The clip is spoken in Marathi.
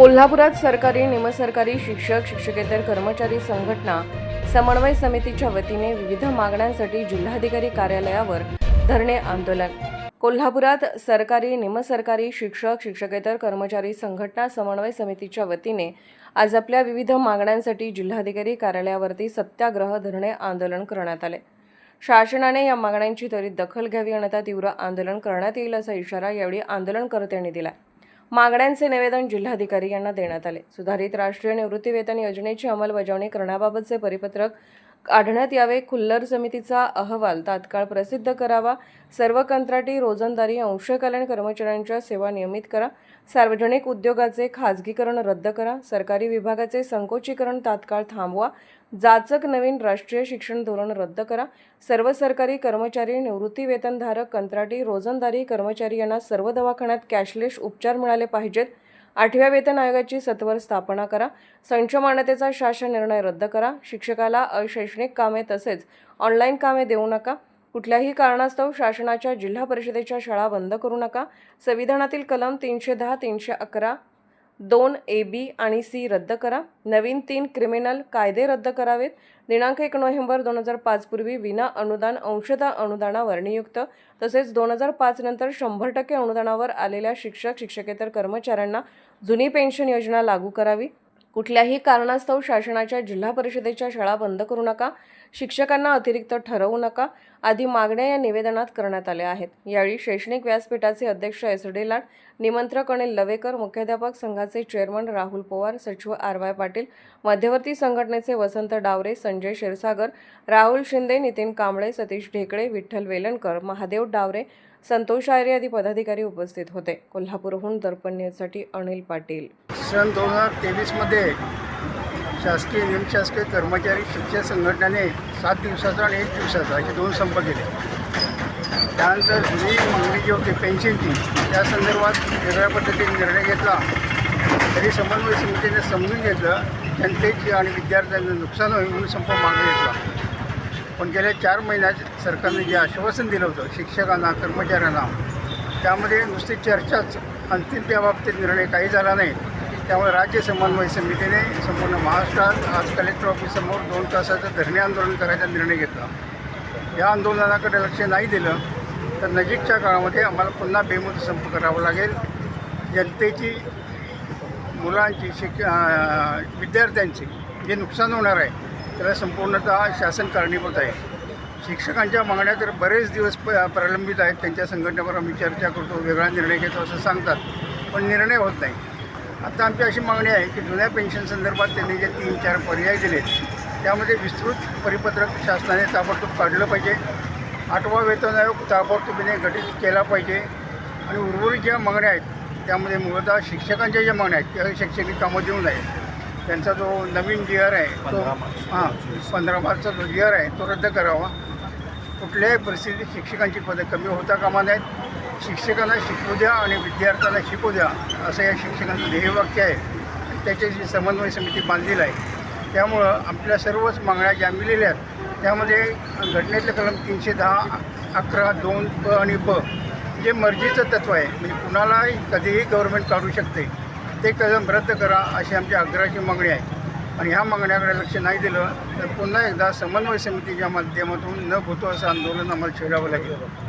कोल्हापुरात सरकारी निमसरकारी शिक्षक शिक्षकेतर कर्मचारी संघटना समन्वय समितीच्या वतीने विविध मागण्यांसाठी जिल्हाधिकारी कार्यालयावर धरणे आंदोलन. कोल्हापुरात सरकारी निमसरकारी शिक्षक शिक्षकेतर कर्मचारी संघटना समन्वय समितीच्या वतीने आज आपल्या विविध मागण्यांसाठी जिल्हाधिकारी कार्यालयावरती सत्याग्रह धरणे आंदोलन करण्यात आले. शासनाने या मागण्यांची त्वरित दखल घ्यावी अन्यथा तीव्र आंदोलन करण्यात येईल असा इशारा यावेळी आंदोलनकर्त्यांनी दिला. मागण्यांचे निवेदन जिल्हाधिकारी यांना देण्यात आले. सुधारित राष्ट्रीय निवृत्तीवेतन योजनेची अंमलबजावणी करण्याबाबतचे परिपत्रक काढण्यात यावे. खुल्लर समितीचा अहवाल तात्काळ प्रसिद्ध करावा. सर्व कंत्राटी रोजंदारी अंशकालीन कर्मचाऱ्यांच्या सेवा नियमित करा. सार्वजनिक उद्योगाचे खाजगीकरण रद्द करा. सरकारी विभागाचे संकोचीकरण तात्काळ थांबवा. जाचक नवीन राष्ट्रीय शिक्षण धोरण रद्द करा. सर्व सरकारी कर्मचारी निवृत्तीवेतनधारक कंत्राटी रोजंदारी कर्मचारी यांना सर्व दवाखान्यात कॅशलेस उपचार मिळाले पाहिजेत. आठव्या वेतन आयोगाची सत्वर स्थापना करा. संच मान्यतेचा शासन निर्णय रद्द करा. शिक्षकाला अशैक्षणिक कामे तसेच ऑनलाईन कामे देऊ नका. कुठल्याही कारणास्तव शासनाच्या जिल्हा परिषदेच्या शाळा बंद करू नका. संविधानातील कलम तीनशे दहा तीनशे अकरा दोन ए बी आणि सी रद्द करा. नवीन तीन क्रिमिनल कायदे रद्द करावेत. दिनांक एक नोव्हेंबर दोन हजार पाचपूर्वी विना अनुदान अंशतः अनुदानावर नियुक्त तसेच दोन हजार पाच नंतर शंभर टक्के अनुदानावर आलेल्या शिक्षक शिक्षकेतर कर्मचाऱ्यांना जुनी पेन्शन योजना लागू करावी. कुठल्याही कारणास्तव शासनाच्या जिल्हा परिषदेच्या शाळा बंद करू नका शिक्षकांना अतिरिक्त ठरवू नका आदी मागण्या या निवेदनात करण्यात आल्या आहेत. यावेळी शैक्षणिक व्यासपीठाचे अध्यक्ष एस डी लाड निमंत्रक अनिल लवेकर मुख्याध्यापक संघाचे चेअरमन राहुल पवार सचिव आर वाय पाटील मध्यवर्ती संघटनेचे वसंत डावरे संजय क्षीरसागर राहुल शिंदे नितीन कांबळे सतीश ढेकळे विठ्ठल वेलणकर महादेव डावरे संतोष आयरे आदी पदाधिकारी उपस्थित होते. कोल्हापूरहून दर्पण न्यूजसाठी अनिल पाटील. सन दोन हजार तेवीसमध्ये शासकीय निमशासकीय कर्मचारी शिक्षक संघटनेने सात दिवसाचा आणि एक दिवसाचा असे दोन संप केले. त्यानंतर जुनी मागणी जी होती पेन्शनची त्या संदर्भात वेगळ्या पद्धतीने निर्णय घेतला. तरी समन्वय समितीने समजून घेतलं जनतेची आणि विद्यार्थ्यांचं नुकसान होईल म्हणून संप मागे घेतला. पण गेल्या चार महिन्यात सरकारने जे आश्वासन दिलं होतं शिक्षकांना कर्मचाऱ्यांना त्यामध्ये नुसती चर्चाच अंतिम त्या बाबतीत निर्णय काही झाला नाही. त्यामुळे राज्य समन्वय समितीने संपूर्ण महाराष्ट्रात आज कलेक्टर ऑफिससमोर दोन तासाचं धरणे आंदोलन करायचा निर्णय घेतला. या आंदोलनाकडे लक्ष नाही दिलं तर नजीकच्या काळामध्ये आम्हाला पुन्हा बेमुद संप करावा लागेल. जनतेची मुलांची शिक विद्यार्थ्यांची जे नुकसान होणार आहे त्याला संपूर्णतः शासन कारणीभूत आहे. शिक्षकांच्या मागण्या तर बरेच दिवस प प्रलंबित आहेत. त्यांच्या संघटनेवर आम्ही चर्चा करतो वेगळा निर्णय घेतो असं सांगतात. पण निर्णय होत नाही. आता आमची अशी मागणी आहे की जुन्या पेन्शन संदर्भात त्यांनी जे तीन चार पर्याय दिलेत त्यामध्ये विस्तृत परिपत्रक शासनाने ताबडतोब काढलं पाहिजे. आठवा वेतन आयोग ताबडतोबीने गठीत केला पाहिजे. आणि उर्वरित ज्या मागण्या आहेत त्यामध्ये मूलतः शिक्षकांच्या ज्या मागण्या आहेत त्या शैक्षणिक कामं देऊ नये त्यांचा जो नवीन जी आर आहे तो हां पंधरा मार्चचा जो जी आर आहे तो रद्द करावा. कुठल्याही परिस्थितीत शिक्षकांची पदं कमी होता कामा नयेत. शिक्षकांना शिकवू द्या आणि विद्यार्थ्यांना शिकू द्या असं या शिक्षकांचं ध्येयवाक्य आहे. त्याची जी समन्वय समिती बांधलेली आहे त्यामुळं आपल्या सर्वच मागण्या ज्या मिलेल्या आहेत त्यामध्ये घटनेतलं कलम तीनशे दहा अकरा दोन ब आणि ब जे मर्जीचं तत्व आहे म्हणजे कुणालाही कधीही गव्हर्नमेंट काढू शकते ते कलम रद्द करा अशी आमची आग्रहाची मागणी आहे. आणि ह्या मागण्याकडे लक्ष नाही दिलं तर पुन्हा एकदा समन्वय समितीच्या माध्यमातून न भूतो असं आंदोलन आम्हाला छेडावं लागेल.